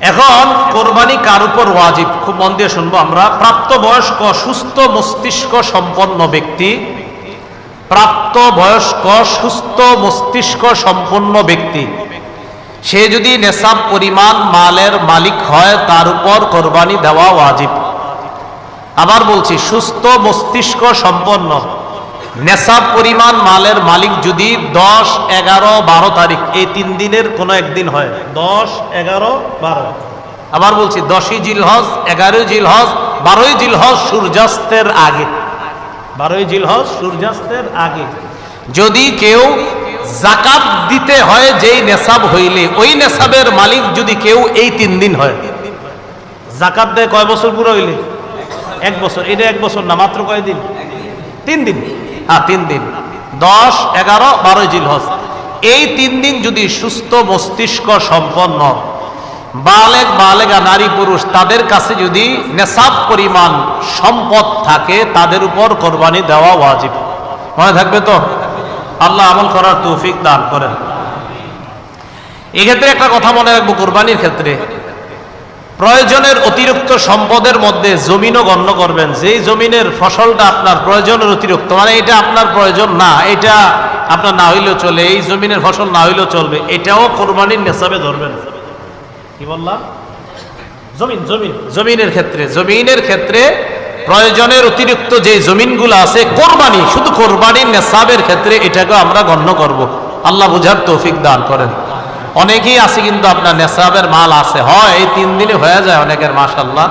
এখন কোরবানি কার উপর ওয়াজিব? খুব মন দিয়ে শুনব আমরা। প্রাপ্তবয়স্ক, সুস্থ মস্তিষ্ক সম্পন্ন ব্যক্তি প্রাপ্ত বয়স্ক সুস্থ মস্তিষ্ক সম্পন্ন ব্যক্তি, সে যদি নেশাব পরিমাণ মালের মালিক হয়, তার উপর কোরবানি দেওয়া ওয়াজিব। আবার বলছি, সুস্থ মস্তিষ্ক সম্পন্ন। নেশাব পরিমাণ মালের মালিক যদি দশ এগারো বারো তারিখ এই তিন দিনের কোনো একদিন হয়। দশ এগারো বারো। আবার বলছি দশই জিলহজ এগারোই জিলহজ বারোই জিলহজ সূর্যাস্তের আগে। বারোই জিলহজ সূর্যাস্তের আগে। যদি কেউ জাকাত দিতে হয় যেই নেশাব হইলে ওই নেশাবের মালিক যদি কেউ এই তিন দিন হয়। জাকাত দেয় কয় বছর পুরো হইলে? এক বছর। এটা এক বছর না মাত্র কয় দিন? তিন দিন। হ্যাঁ তিন দিন। দশ, এগারো, বারোই জিলহজ। এই তিন দিন যদি সুস্থ মস্তিষ্ক সম্পন্ন বালেক, বালেগা, নারী, পুরুষ, তাদের কাছে যদি নেশাব পরিমাণ সম্পদ থাকে, তাদের উপর কোরবানি দেওয়া ওয়াজিব। মনে থাকবে তো? আল্লাহ আমল করার তৌফিক দান করেন। এক্ষেত্রে একটা কথা মনে রাখব, কোরবানির ক্ষেত্রে। প্রয়োজনের অতিরিক্ত সম্পদের মধ্যে জমিনও গণ্য করবেন। যেই জমিনের ফসলটা আপনার প্রয়োজনের অতিরিক্ত মানে এটা আপনার প্রয়োজন না, এটা আপনার না হইলেও চলে, এই জমিনের ফসল না হইলেও চলবে, এটাও কোরবানির নেশাবে ধরবেন। কি বললাম? জমিন জমিন, জমিনের ক্ষেত্রে জমিনের ক্ষেত্রে প্রয়োজনের অতিরিক্ত যে জমিনগুলো আছে, কোরবানি, শুধু কোরবানির নেশাবের ক্ষেত্রে এটাকে আমরা গণ্য করব। আল্লাহ বুঝার তৌফিক দান করেন। অনেকেই আছে কিন্তু আপনার নেশাবের মাল আছে। হয়, এই তিন দিনে হয়ে যায় অনেকের মাসাল্লাহ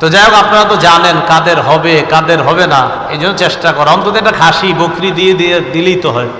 তো যাই হোক, আপনারা তো জানেন কাদের হবে কাদের হবে না। এই চেষ্টা করা। অন্তত একটা খাসি, বকরি দিয়ে দিয়ে দিলেই তো হয়।